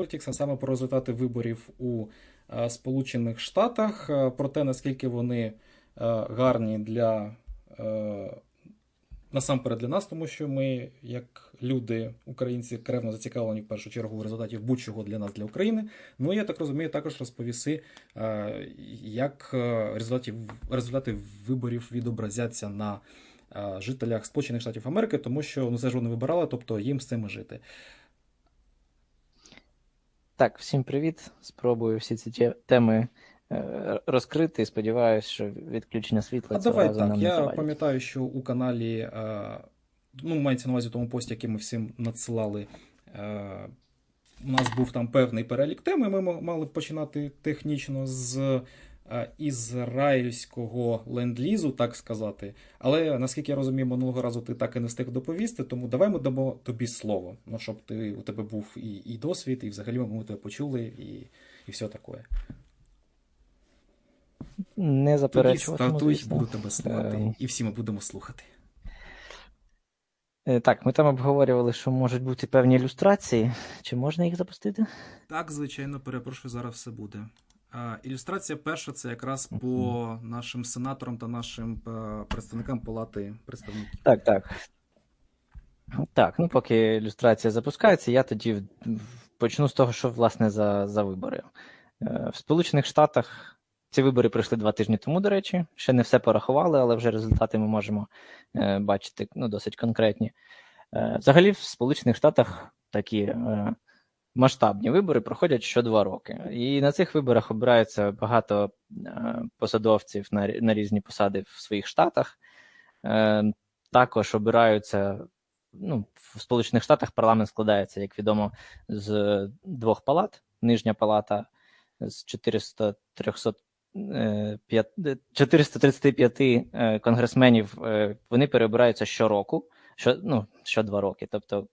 Політікса саме про результати виборів у е, Сполучених Штатах, е, про те, наскільки вони е, гарні для насамперед для нас, тому що ми, як люди, українці, кревно зацікавлені в першу чергу в результаті будь-чого для нас, для України. Ну я так розумію, також розповіси, як результати, результати виборів відобразяться на жителях Сполучених Штатів Америки, тому що ну це ж вони вибирали, тобто їм з цим жити. Так, всім привіт. Спробую всі ці теми е, розкрити. Сподіваюсь, що відключення світла А цього давай разу так. нам Я пам'ятаю, що у каналі, е, ну, мається на увазі тому пості, який ми всім надсилали. Е, у нас був там певний перелік тем, і ми мали починати технічно з ізраїльського ленд-лізу, так сказати. Але наскільки я розумію, минулого разу ти так і не встиг доповісти, тому давай ми дамо тобі слово. Ну, щоб ти, у тебе був і, і досвід, і взагалі ми тебе почули, і, і все таке. Не Тоді стартуй, буду тебе слухати, Ем. і всі ми будемо слухати. Е, Так, ми там обговорювали, що можуть бути певні ілюстрації. Чи можна їх запустити? Так, звичайно, перепрошую, зараз все буде. Ілюстрація перша це якраз по нашим сенаторам та нашим е, представникам Палати представників. Так, так. Так, ну поки ілюстрація запускається, я тоді почну з того, що власне за, за вибори. Е, В Сполучених Штатах ці вибори пройшли два тижні тому, до речі. Ще не все порахували, але вже результати ми можемо е, бачити ну, досить конкретні. Взагалі, в Сполучених Штатах такі масштабні вибори проходять що два роки. І на цих виборах обираються багато е, посадовців на, на різні посади в своїх штатах. Е, Також обираються ну, в Сполучених Штатах парламент складається, як відомо, з двох палат. Нижня палата з 400, 300, е, п'ят- 435 е, конгресменів, е, вони переобираються щороку, що, ну, що два роки. Тобто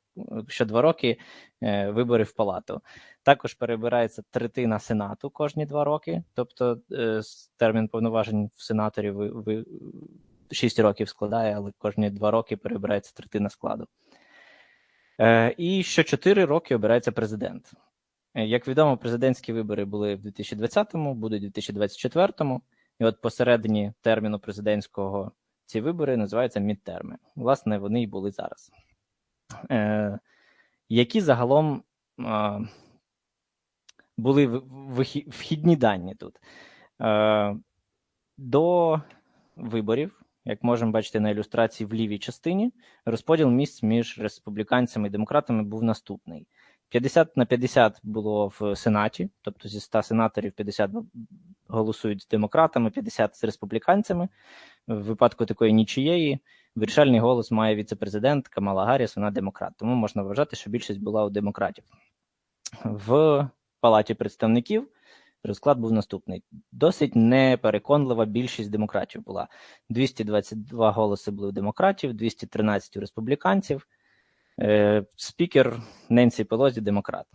що два роки е, вибори в палату. Також перебирається третина Сенату кожні два роки, тобто е, термін повноважень в сенаторів ви, ви, 6 років складає, але кожні два роки перебирається третина складу. Е, і що 4 роки обирається президент. Як відомо, президентські вибори були в 2020-му, будуть в 2024-му, і от посередині терміну президентського ці вибори називаються мідтерми. Власне, вони і були зараз. Е, які загалом були вхідні дані тут? Е, до виборів, як можемо бачити на ілюстрації в лівій частині, розподіл місць між республіканцями і демократами був наступний: 50 на 50 було в Сенаті, тобто зі 100 сенаторів 50 голосують з демократами, 50 з республіканцями. В випадку такої нічиєї вирішальний голос має віце-президент Камала Гарріс, вона демократ. Тому можна вважати, що більшість була у демократів. В Палаті представників розклад був наступний. Досить непереконлива більшість демократів була. 222 голоси були у демократів, 213 у республіканців. Е, Спікер Ненсі Пелозі демократ.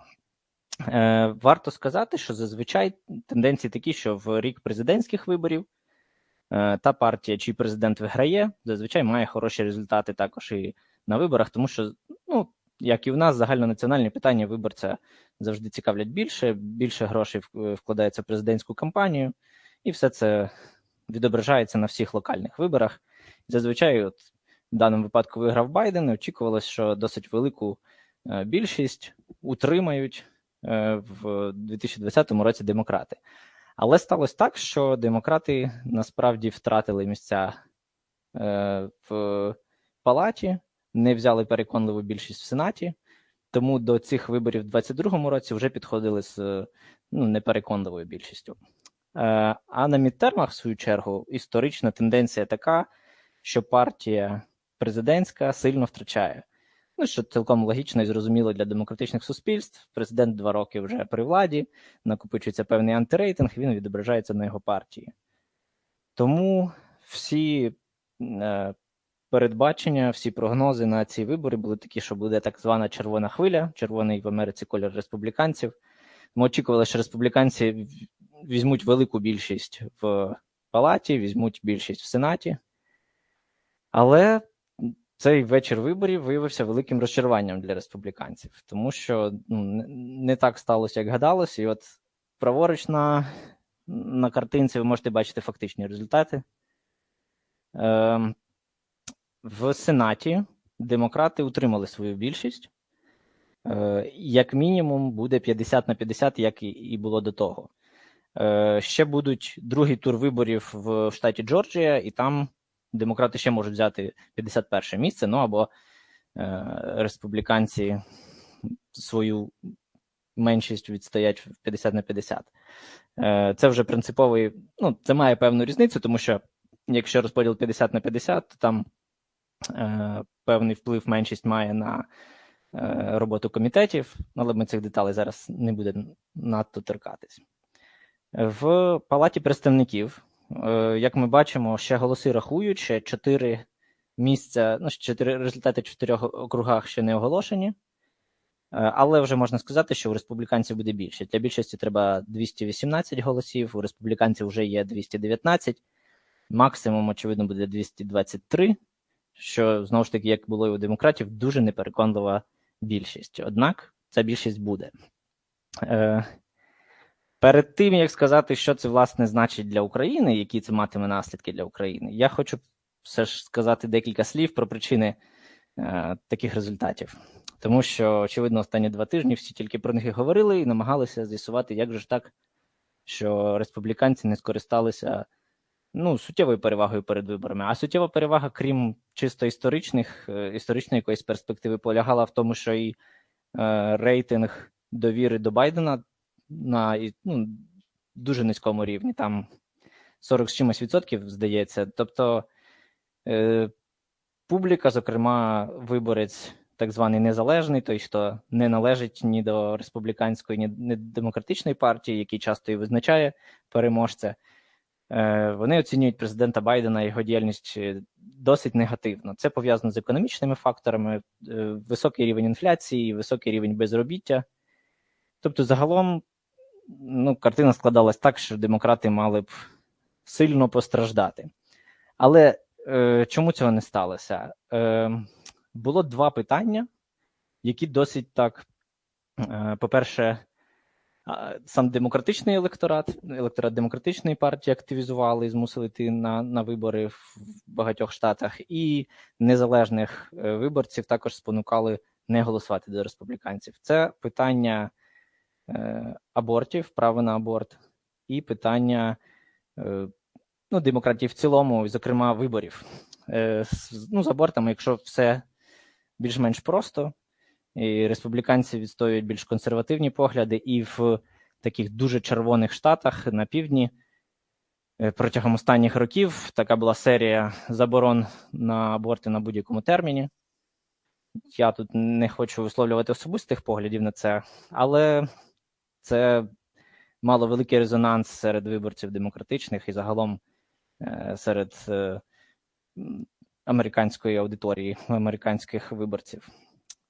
Е, Варто сказати, що зазвичай тенденції такі, що в рік президентських виборів та партія, чий президент виграє, зазвичай має хороші результати також і на виборах, тому що, ну, як і в нас, загальнонаціональні питання виборця завжди цікавлять більше, більше грошей вкладається в президентську кампанію, і все це відображається на всіх локальних виборах. Зазвичай, от в даному випадку виграв Байден, і очікувалось, що досить велику е, більшість утримають е, в 2020 році демократи. Але сталося так, що демократи насправді втратили місця е, в палаті, не взяли переконливу більшість в Сенаті, тому до цих виборів в 2022 році вже підходили з ну, непереконливою більшістю. Е, А на мідтермах, в свою чергу, історична тенденція така, що партія президентська сильно втрачає. Ну, що цілком логічно і зрозуміло для демократичних суспільств. Президент два роки вже при владі, накопичується певний антирейтинг, він відображається на його партії. Тому всі е, передбачення, всі прогнози на ці вибори були такі, що буде так звана червона хвиля, червоний в Америці колір республіканців. Ми очікували, що республіканці візьмуть велику більшість в палаті, візьмуть більшість в Сенаті. Але цей вечір виборів виявився великим розчаруванням для республіканців, тому що ну, не- так сталося, як гадалося. І от праворуч на, на картинці ви можете бачити фактичні результати. Ем, в Сенаті демократи утримали свою більшість. Е, Як мінімум, буде 50 на 50, як і- і було до того. Е, Ще будуть другий тур виборів в штаті Джорджія, і там демократи ще можуть взяти 51 місце, ну або е, республіканці свою меншість відстоять в 50 на 50. Е, Це вже принциповий, ну, це має певну різницю, тому що якщо розподіл 50 на 50, то там е, певний вплив меншість має на е, роботу комітетів, але ми цих деталей зараз не будемо надто торкатись. В Палаті представників, як ми бачимо, ще голоси рахують, ще чотири місця, ну, чотири результати чотирьох округах ще не оголошені. Е, Але вже можна сказати, що у республіканців буде більше. Для більшості треба 218 голосів, у республіканців вже є 219, максимум, очевидно, буде 223, що знову ж таки, як було і у демократів, дуже непереконлива більшість. Однак ця більшість буде. Перед тим як сказати, що це власне значить для України, які це матиме наслідки для України, я хочу все ж сказати декілька слів про причини е, таких результатів. Тому що, очевидно, останні два тижні всі тільки про них і говорили і намагалися з'ясувати, як же ж так, що республіканці не скористалися ну, суттєвою перевагою перед виборами. А суттєва перевага, крім чисто історичних, е, історичної якоїсь перспективи, полягала в тому, що і е, рейтинг довіри до Байдена на ну, дуже низькому рівні, там 40 з чимось відсотків, здається. Тобто е, публіка, зокрема, виборець так званий незалежний, той, хто не належить ні до республіканської, ні, ні до демократичної партії, який часто і визначає переможця, е, вони оцінюють президента Байдена і його діяльність е, досить негативно. Це пов'язано з економічними факторами, е, високий рівень інфляції, високий рівень безробіття. Тобто, загалом, ну, картина складалась так, що демократи мали б сильно постраждати. Але е, чому цього не сталося? Е, було два питання, які досить так, е, по-перше, сам демократичний електорат, електорат демократичної партії активізували і змусили йти на, на вибори в багатьох штатах, і незалежних е, виборців також спонукали не голосувати до республіканців. Це питання абортів, право на аборт, і питання е, ну, демократії в цілому, зокрема, виборів. Е, ну, з абортами, якщо все більш-менш просто, і республіканці відстоюють більш консервативні погляди, і в таких дуже червоних штатах на півдні е, протягом останніх років така була серія заборон на аборти на будь-якому терміні. Я тут не хочу висловлювати особистих поглядів на це, але це мало великий резонанс серед виборців демократичних і загалом е, серед е, американської аудиторії, американських виборців.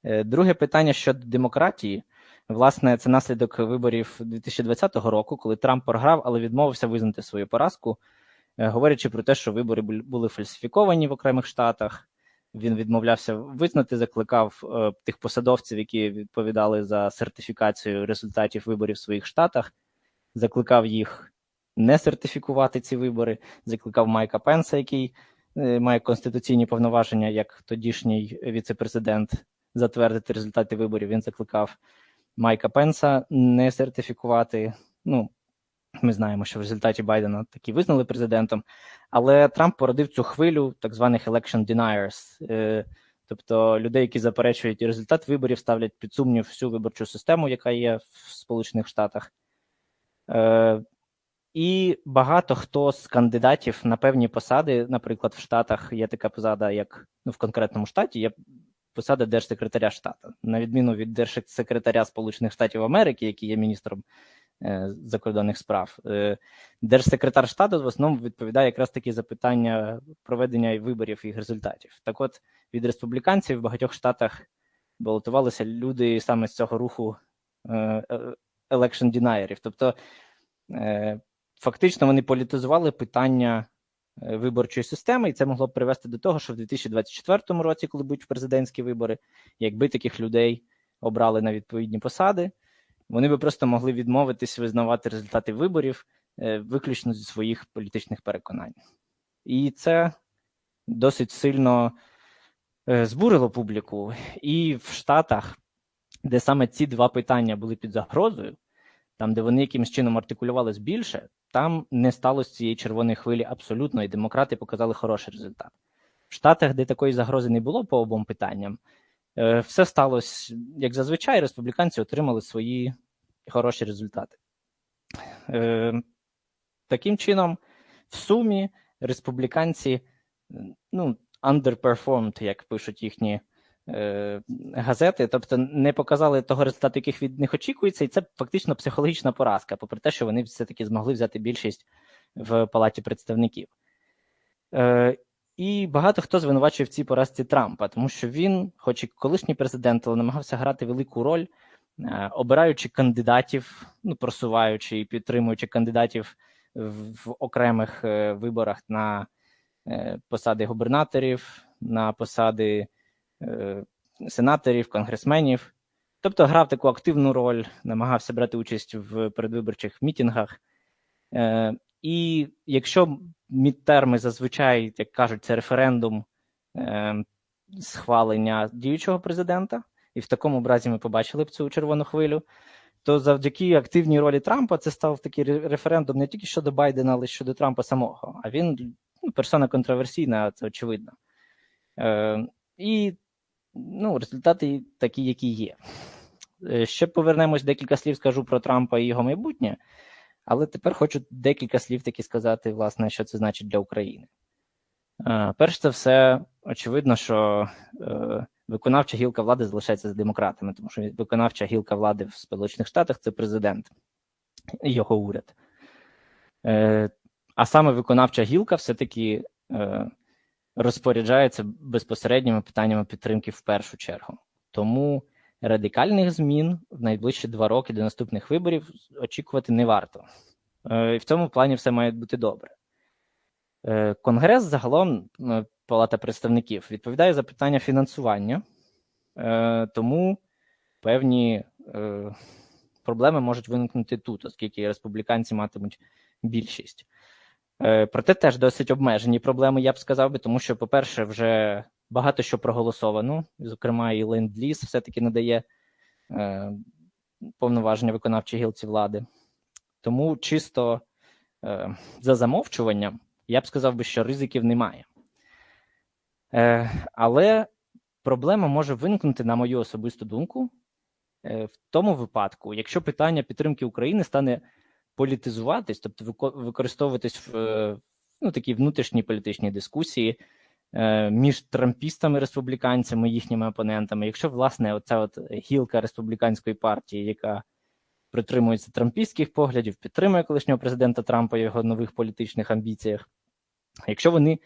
Е, Друге питання щодо демократії. Власне, це наслідок виборів 2020 року, коли Трамп програв, але відмовився визнати свою поразку, говорячи про те, що вибори були фальсифіковані в окремих штатах. Він відмовлявся визнати, закликав е, тих посадовців, які відповідали за сертифікацію результатів виборів в своїх штатах, закликав їх не сертифікувати ці вибори, закликав Майка Пенса, який е, має конституційні повноваження як тодішній віце-президент, затвердити результати виборів. Він закликав Майка Пенса не сертифікувати. Ну, ми знаємо, що в результаті Байдена таки визнали президентом, але Трамп породив цю хвилю так званих election deniers, е, тобто людей, які заперечують результат виборів, ставлять під сумнів всю виборчу систему, яка є в Сполучених Штатах. Е, і багато хто з кандидатів на певні посади, наприклад, в Штатах є така посада, як ну, в конкретному штаті, є посада держсекретаря штату, на відміну від держсекретаря Сполучених Штатів Америки, який є міністром закордонних справ. Е, держсекретар штату в основному відповідає якраз таки за питання проведення виборів і їх результатів. Так от від республіканців в багатьох штатах балотувалися люди саме з цього руху е, е, election deniers. Тобто е, фактично вони політизували питання е, виборчої системи, і це могло б привести до того, що в 2024 році, коли будуть президентські вибори, якби таких людей обрали на відповідні посади, вони би просто могли відмовитись визнавати результати виборів е, виключно зі своїх політичних переконань. І це досить сильно е, збурило публіку. І в Штатах, де саме ці два питання були під загрозою, там, де вони якимось чином артикулювались більше, там не сталося цієї червоної хвилі абсолютно, і демократи показали хороший результат. В Штатах, де такої загрози не було по обом питанням, все сталося як зазвичай, республіканці отримали свої хороші результати. Е, таким чином, в сумі республіканці ну, underperformed, як пишуть їхні е, газети, тобто не показали того результату, яких від них очікується, і це фактично психологічна поразка, попри те, що вони все-таки змогли взяти більшість в Палаті представників. Е, І багато хто звинувачує в цій поразці Трампа, тому що він, хоч і колишній президент, але намагався грати велику роль, е, обираючи кандидатів, ну просуваючи і підтримуючи кандидатів в, окремих е, виборах на е, посади губернаторів, на посади сенаторів, конгресменів. Тобто грав таку активну роль, намагався брати участь в передвиборчих мітингах. І якщо мідтерми зазвичай, як кажуть, це референдум е, схвалення діючого президента, і в такому образі ми побачили б цю червону хвилю, то завдяки активній ролі Трампа це став такий референдум не тільки щодо Байдена, але й щодо Трампа самого. А він ну, персона контроверсійна, це очевидно. Е, І ну, результати такі, які є. Е, ще повернемось декілька слів, скажу про Трампа і його майбутнє, але тепер хочу декілька слів таки сказати, власне, що це значить для України. Е, перш за все, очевидно, що е, виконавча гілка влади залишається з демократами, тому що виконавча гілка влади в Сполучених Штатах це президент і його уряд. А саме виконавча гілка все-таки розпоряджається безпосередніми питаннями підтримки в першу чергу. Тому радикальних змін в найближчі два роки до наступних виборів очікувати не варто. І в цьому плані все має бути добре. Конгрес загалом, Палата представників, відповідає за питання фінансування, тому певні проблеми можуть виникнути тут, оскільки республіканці матимуть більшість. Проте теж досить обмежені проблеми, я б сказав би, тому що, по-перше, вже багато що проголосовано, зокрема, і ленд-ліз все-таки надає е, повноваження виконавчій гілці влади. Тому чисто е, за замовчуванням, я б сказав би, що ризиків немає. Е, Але проблема може виникнути, на мою особисту думку, е, в тому випадку, якщо питання підтримки України стане політизуватись, тобто використовуватись в ну, такій внутрішній політичній дискусії між трампістами, республіканцями, їхніми опонентами. Якщо, власне, оця от гілка республіканської партії, яка притримується трампістських поглядів, підтримує колишнього президента Трампа і його нових політичних амбіціях, якщо вони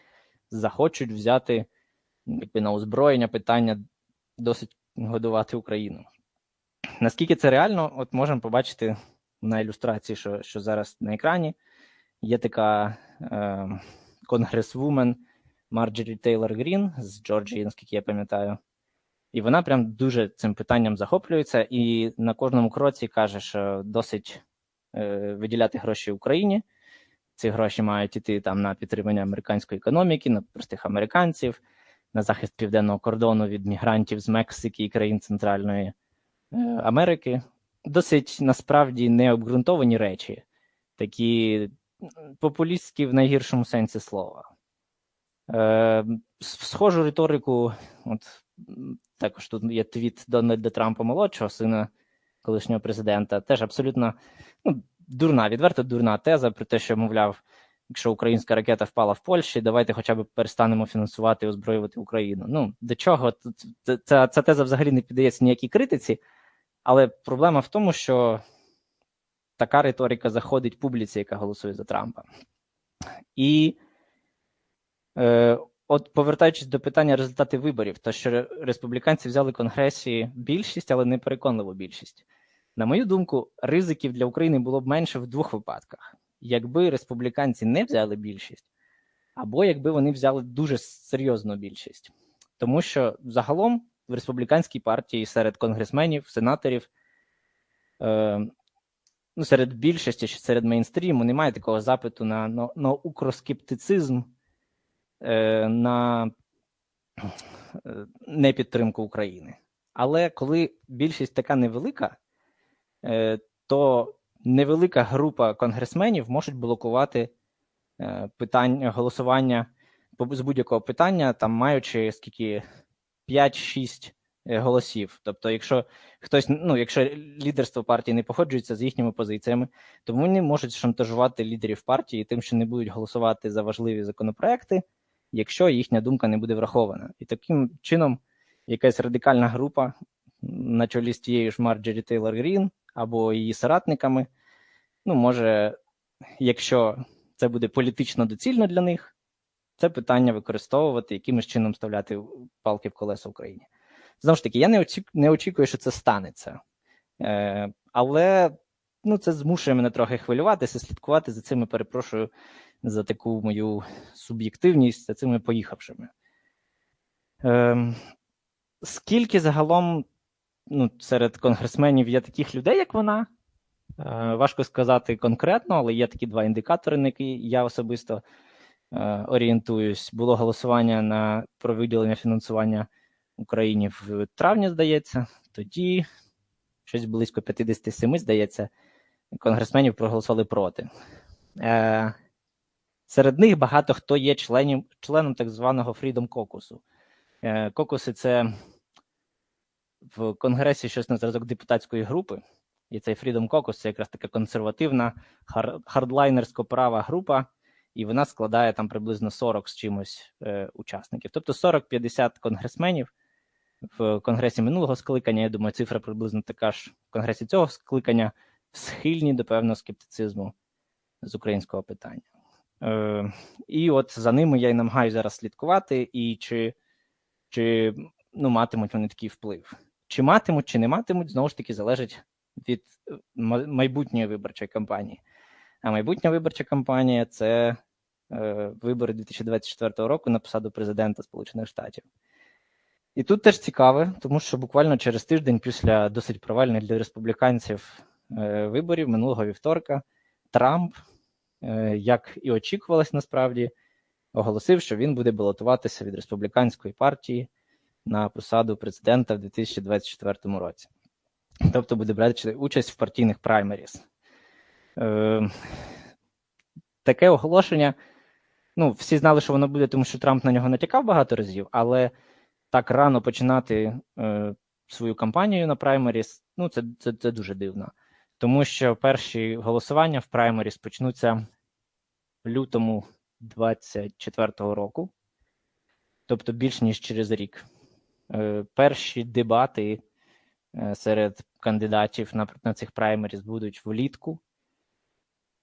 захочуть взяти якби, на озброєння питання досить годувати Україну. Наскільки це реально, от можемо побачити на ілюстрації, що що зараз на екрані. Є така е, конгресвумен Марджорі Тейлор Грін з Джорджії, наскільки я пам'ятаю. І вона прям дуже цим питанням захоплюється і на кожному кроці каже, що досить е, виділяти гроші Україні. Ці гроші мають іти там на підтримання американської економіки, на простих американців, на захист південного кордону від мігрантів з Мексики і країн Центральної е, Америки досить насправді необґрунтовані речі, такі популістські в найгіршому сенсі слова. Е, Схожу риторику, от також тут є твіт Дональда Трампа молодшого, сина колишнього президента, теж абсолютно ну, дурна, відверто дурна теза про те, що, мовляв, якщо українська ракета впала в Польщі, давайте хоча б перестанемо фінансувати і озброювати Україну. Ну, до чого? Ця, ця теза взагалі не піддається ніякій критиці. Але проблема в тому, що така риторика заходить публіці, яка голосує за Трампа. І от повертаючись до питання результатів виборів, то що республіканці взяли в Конгресі більшість, але не переконливу більшість. На мою думку, ризиків для України було б менше в двох випадках. Якби республіканці не взяли більшість, або якби вони взяли дуже серйозну більшість. Тому що загалом в республіканській партії серед конгресменів, сенаторів, е, ну, серед більшості, чи серед мейнстріму немає такого запиту на, на, на укроскептицизм, е, на е, непідтримку України. Але коли більшість така невелика, е, то невелика група конгресменів можуть блокувати е, питання голосування з будь-якого питання, там маючи скільки 5-6 е, голосів. Тобто, якщо хтось, ну якщо лідерство партії не погоджується з їхніми позиціями, то вони можуть шантажувати лідерів партії тим, що не будуть голосувати за важливі законопроекти, якщо їхня думка не буде врахована. І таким чином якась радикальна група на чолі з тією ж Марджорі Тейлор Грін або її соратниками, ну, може, якщо це буде політично доцільно для них, це питання використовувати, якимось чином вставляти палки в колеса Україні. Знову ж таки, я не очікую, не очікую, що це станеться. Е, Але ну, це змушує мене трохи хвилюватися, слідкувати за цими, перепрошую, за таку мою суб'єктивність, за цими поїхавшими. Е, Скільки загалом ну, серед конгресменів є таких людей, як вона? Е, Важко сказати конкретно, але є такі два індикатори, на які я особисто е, орієнтуюсь. Було голосування на про виділення фінансування Україні в травні, здається. Тоді щось близько 57, здається, конгресменів проголосували проти. Е, Серед них багато хто є членів, членом так званого Freedom Caucus. Е, Кокуси це в Конгресі щось на зразок депутатської групи. І цей Freedom Caucus це якраз така консервативна, хардлайнерсько права група, і вона складає там приблизно 40 з чимось е, учасників. Тобто 40-50 конгресменів в конгресі минулого скликання. Я думаю, цифра приблизно така ж в конгресі цього скликання схильні до певного скептицизму з українського питання. Е, І от за ними я й намагаюся зараз слідкувати, і чи чи ну, матимуть вони такий вплив. Чи матимуть, чи не матимуть, знову ж таки, залежить від е, майбутньої виборчої кампанії. А майбутня виборча кампанія це е, вибори 2024 року на посаду президента Сполучених Штатів. І тут теж цікаве, тому що буквально через тиждень після досить провальних для республіканців виборів минулого вівторка Трамп, е, як і очікувалось насправді, оголосив, що він буде балотуватися від республіканської партії на посаду президента в 2024 році. Тобто буде брати участь в партійних праймеріс. Е, Таке оголошення. Ну, всі знали, що воно буде, тому що Трамп на нього натякав багато разів, але так рано починати е, свою кампанію на праймеріс, ну, це, це, це дуже дивно. Тому що перші голосування в праймеріс почнуться в лютому 24-го року, тобто більш ніж через рік. Е, перші дебати е, серед кандидатів на на цих праймеріс будуть влітку.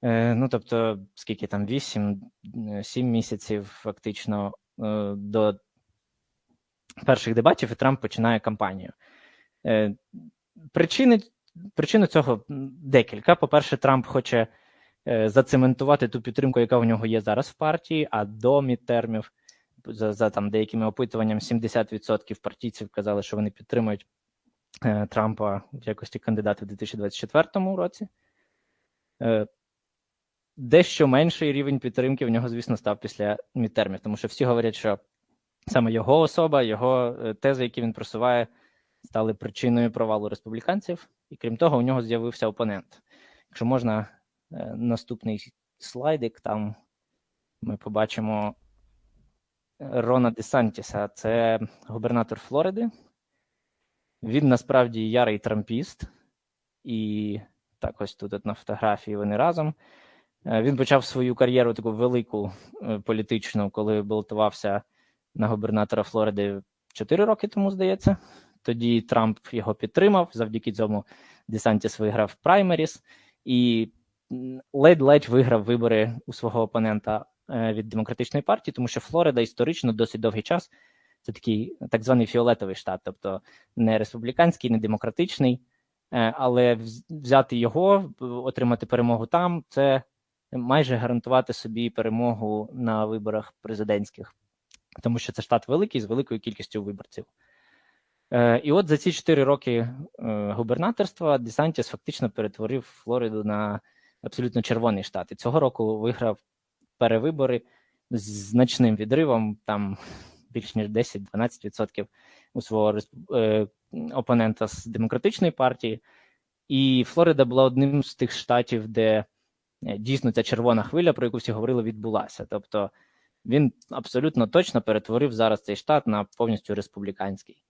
Е, ну, тобто, скільки там 8-7 місяців фактично до перших дебатів, і Трамп починає кампанію. Причини Причини цього декілька. По-перше, Трамп хоче зацементувати ту підтримку, яка у нього є зараз в партії, а до мідтермів за за там деякими опитуваннями 70% партійців казали, що вони підтримують е, Трампа в якості кандидата в 2024 році. Е, Дещо менший рівень підтримки в нього, звісно, став після мідтермів, тому що всі говорять, що саме його особа, його е, тези, які він просуває, стали причиною провалу республіканців, і крім того, у нього з'явився опонент. Якщо можна, е, наступний слайдик, там ми побачимо Рона Десантіса, це губернатор Флориди. Він насправді ярий трампіст, і так ось тут на фотографії вони разом. Е, він почав свою кар'єру таку велику е, політичну, коли балотувався на губернатора Флориди 4 роки тому, здається. Тоді Трамп його підтримав. Завдяки цьому Десантіс виграв праймеріс і ледь-ледь виграв вибори у свого опонента Е, від демократичної партії, тому що Флорида історично досить довгий час це такий так званий фіолетовий штат, тобто не республіканський, не демократичний, е, але взяти його, отримати перемогу там це майже гарантувати собі перемогу на виборах президентських, тому що це штат великий з великою кількістю виборців. Е, І от за ці 4 роки е, губернаторства Десантіс фактично перетворив Флориду на абсолютно червоний штат. І цього року виграв перевибори з значним відривом, там більш ніж 10-12% у свого е, опонента з демократичної партії. І Флорида була одним з тих штатів, де дійсно ця червона хвиля, про яку всі говорили, відбулася. Тобто він абсолютно точно перетворив зараз цей штат на повністю республіканський.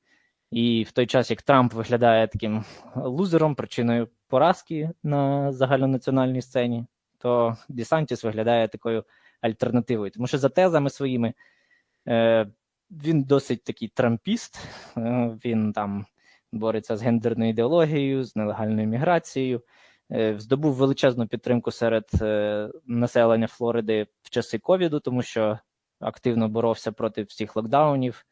І в той час, як Трамп виглядає таким лузером, причиною поразки на загальнонаціональній сцені, то Десантіс виглядає такою альтернативою. Тому що за тезами своїми е, він досить такий трампіст, е, він там бореться з гендерною ідеологією, з нелегальною міграцією, е, здобув величезну підтримку серед е, населення Флориди в часи ковіду, тому що активно боровся проти всіх локдаунів.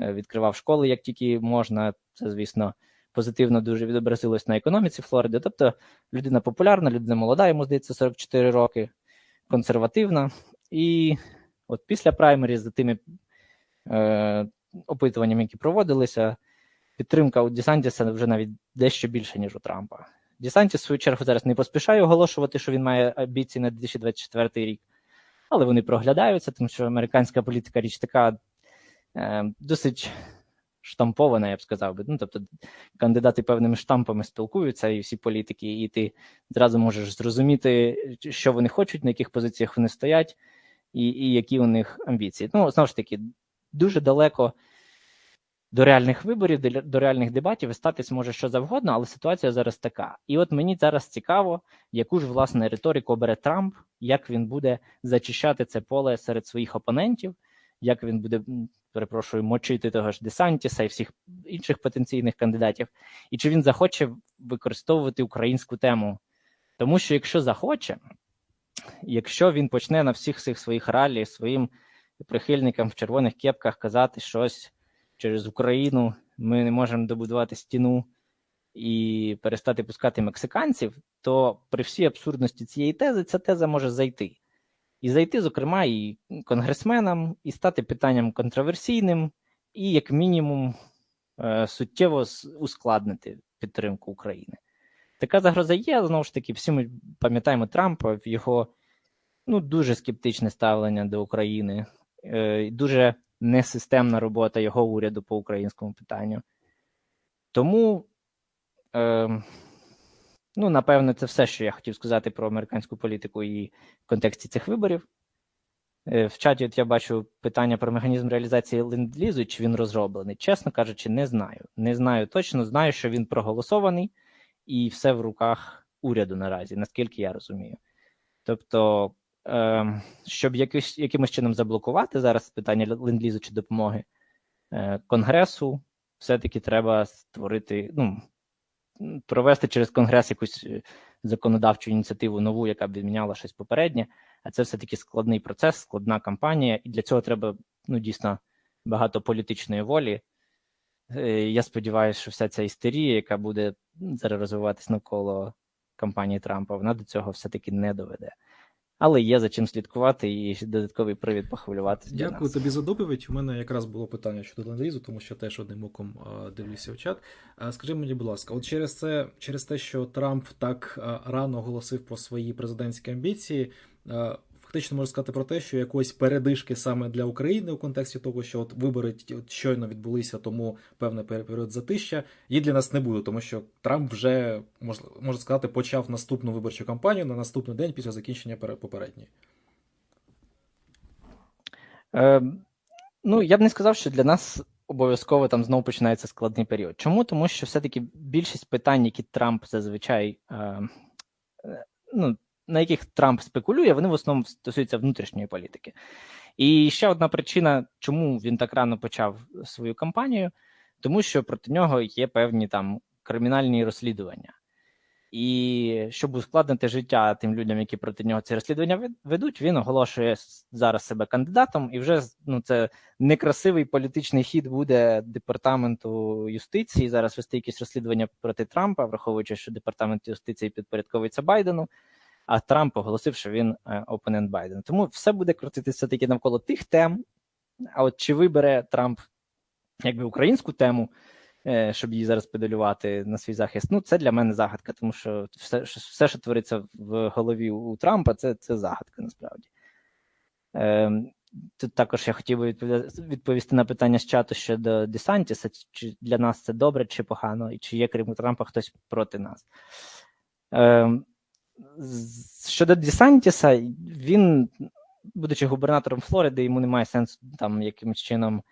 Е, відкривав школи як тільки можна. Це, звісно, позитивно дуже відобразилось на економіці Флориди. Тобто людина популярна, людина молода, йому здається, 44 роки, консервативна. І от після праймері, за тими е, опитуваннями, які проводилися, підтримка у Десантіса вже навіть дещо більше, ніж у Трампа. Десантіс, в свою чергу, зараз не поспішає оголошувати, що він має амбіції на 2024 рік, але вони проглядаються, тому що американська політика річ така досить штампована, я б сказав би. Ну, Тобто кандидати певними штампами спілкуються, і всі політики, і ти зразу можеш зрозуміти, що вони хочуть, на яких позиціях вони стоять, і, і які у них амбіції. Ну, знову ж таки, дуже далеко. До реальних виборів, до реальних дебатів і статись може що завгодно, але ситуація зараз така. І от мені зараз цікаво, яку ж власне риторику обере Трамп, як він буде зачищати це поле серед своїх опонентів, як він буде перепрошую, мочити того ж Десантіса і всіх інших потенційних кандидатів, і чи він захоче використовувати українську тему. Тому що, якщо захоче, якщо він почне на всіх цих своїх ралі своїм прихильникам в червоних кепках казати щось через Україну, ми не можемо добудувати стіну і перестати пускати мексиканців, то при всій абсурдності цієї тези ця теза може зайти і зайти, зокрема, і конгресменам, і стати питанням контроверсійним, і, як мінімум, е, суттєво ускладнити підтримку України. Така загроза є, знову ж таки, всі ми пам'ятаємо Трампа в його ну, дуже скептичне ставлення до України, е, дуже несистемна робота його уряду по українському питанню. Тому. Е, Ну, напевно, це все, що я хотів сказати про американську політику і в контексті цих виборів. Е, в чаті от я бачу питання про механізм реалізації ленд-лізу, чи він розроблений. Чесно кажучи, не знаю. Не знаю точно, знаю, що він проголосований і все в руках уряду наразі, наскільки я розумію. Тобто, е, щоб якось, якимось чином заблокувати зараз питання ленд-лізу чи допомоги е, Конгресу, все-таки треба створити. ну, провести через Конгрес якусь е, законодавчу ініціативу нову, яка б відміняла щось попереднє. А це все-таки складний процес, складна кампанія, і для цього треба ну, дійсно багато політичної волі. Е, я сподіваюся, що вся ця істерія, яка буде зараз розвиватись навколо кампанії Трампа, вона до цього все-таки не доведе але є за чим слідкувати і додатковий привід похвилюватися. Дякую тобі за доповідь. У мене якраз було питання щодо ленд тому що теж одним оком дивлюся в чат. Скажи мені, будь ласка, от через це, через те, що Трамп так рано оголосив про свої президентські амбіції фактично можна сказати про те, що якоїсь передишки саме для України у контексті того, що от вибори щойно відбулися, тому певний період затища, її для нас не буде, тому що Трамп вже можна, сказати почав наступну виборчу кампанію на наступний день після закінчення попередньої. Е, ну я б не сказав, що для нас. Обов'язково там знову починається складний період. Чому? Тому що все-таки більшість питань, які Трамп зазвичай е, е ну, на яких Трамп спекулює, вони в основному стосуються внутрішньої політики. І ще одна причина, чому він так рано почав свою кампанію, тому що проти нього є певні там кримінальні розслідування. І щоб ускладнити життя тим людям, які проти нього ці розслідування ведуть, він оголошує зараз себе кандидатом, і вже ну це некрасивий політичний хід буде департаменту юстиції зараз вести якісь розслідування проти Трампа, враховуючи, що департамент юстиції підпорядковується Байдену. А Трамп оголосив, що він е, опонент Байдена. Тому все буде крутитися таки навколо тих тем. А от чи вибере Трамп якби українську тему, е, щоб її зараз педалювати на свій захист? Ну, це для мене загадка, тому що все, все що твориться в голові у Трампа, це, це загадка насправді. Ем, Тут також я хотів би відповісти на питання з чату щодо Десантіса, чи для нас це добре чи погано, і чи є, крім Трампа, хтось проти нас. Ем, Щодо Десантіса, він, будучи губернатором Флориди, йому немає сенсу там якимось чином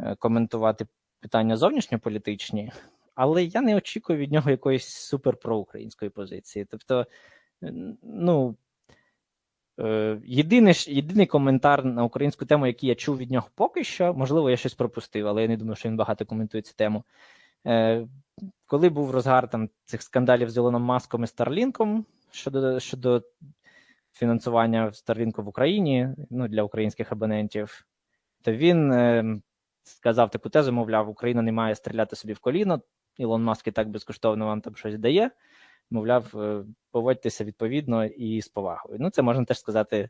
е, коментувати питання зовнішньополітичні, але я не очікую від нього якоїсь супер проукраїнської позиції. Тобто, ну. Е, Єдиний, єдиний коментар на українську тему, який я чув від нього поки що, можливо, я щось пропустив, але я не думаю, що він багато коментує цю тему. Е, Коли був розгар там, цих скандалів з Ілоном Маском і Старлінком щодо, щодо фінансування Старлінку в Україні ну, для українських абонентів, то він е, сказав таку тезу, мовляв, Україна не має стріляти собі в коліно, Ілон Маск і так безкоштовно вам там щось дає мовляв, е, поводьтеся відповідно і з повагою. Ну, це можна теж сказати,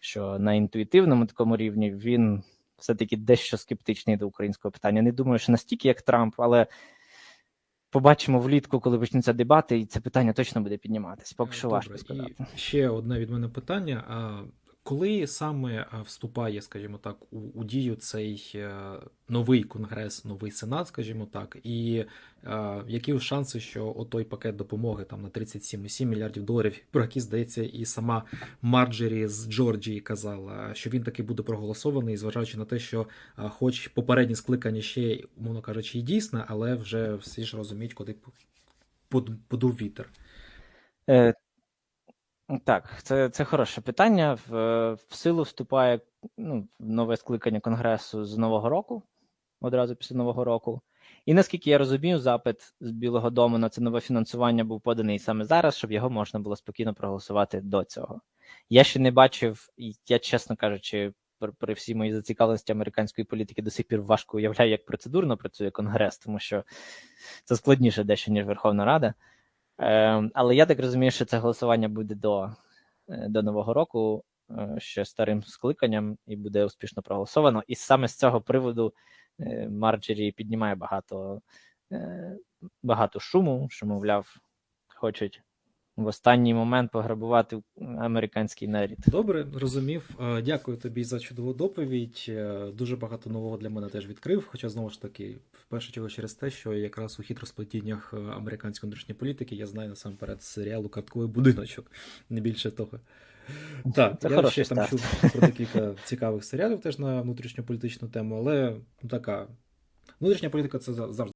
що на інтуїтивному такому рівні він все-таки дещо скептичний до українського питання. Не думаю, що настільки, як Трамп, але побачимо влітку, коли почнуться дебати, і це питання точно буде підніматися. Поки що Добре, важко сказати. І ще одне від мене питання. А коли саме вступає, скажімо так, у, у дію цей е, новий конгрес, новий сенат, скажімо так, і е, які шанси, що отой пакет допомоги там на 37,7 мільярдів доларів, про який здається, і сама Марджері з Джорджії казала, що він таки буде проголосований, зважаючи на те, що, а, хоч попередні скликання ще, умовно кажучи, і дійсне, але вже всі ж розуміють, куди подув вітер. Так, це, це хороше питання. В, в силу вступає ну, нове скликання Конгресу з Нового року, одразу після Нового року. І наскільки я розумію, запит з Білого Дому на це нове фінансування був поданий саме зараз, щоб його можна було спокійно проголосувати до цього. Я ще не бачив, я, чесно кажучи, при, при всій моїй зацікавленості американської політики до сих пір важко уявляю, як процедурно працює Конгрес, тому що це складніше дещо, ніж Верховна Рада. Е, але я так розумію, що це голосування буде до, е, до Нового року е, ще старим скликанням і буде успішно проголосовано. І саме з цього приводу е, Марджері піднімає багато, багато шуму, що, мовляв, хочуть в останній момент пограбувати американський нарід. Добре, розумів. Е, Дякую тобі за чудову доповідь. Е, Дуже багато нового для мене теж відкрив. Хоча знову ж таки, в першу чергу через те, що якраз у хитросплетіннях е, американської внутрішньої політики я знаю насамперед серіалу Картковий будиночок, не більше того. Так, Це я ще там чув про декілька цікавих серіалів теж на внутрішньополітичну тему, але ну, така внутрішня політика це за- завжди.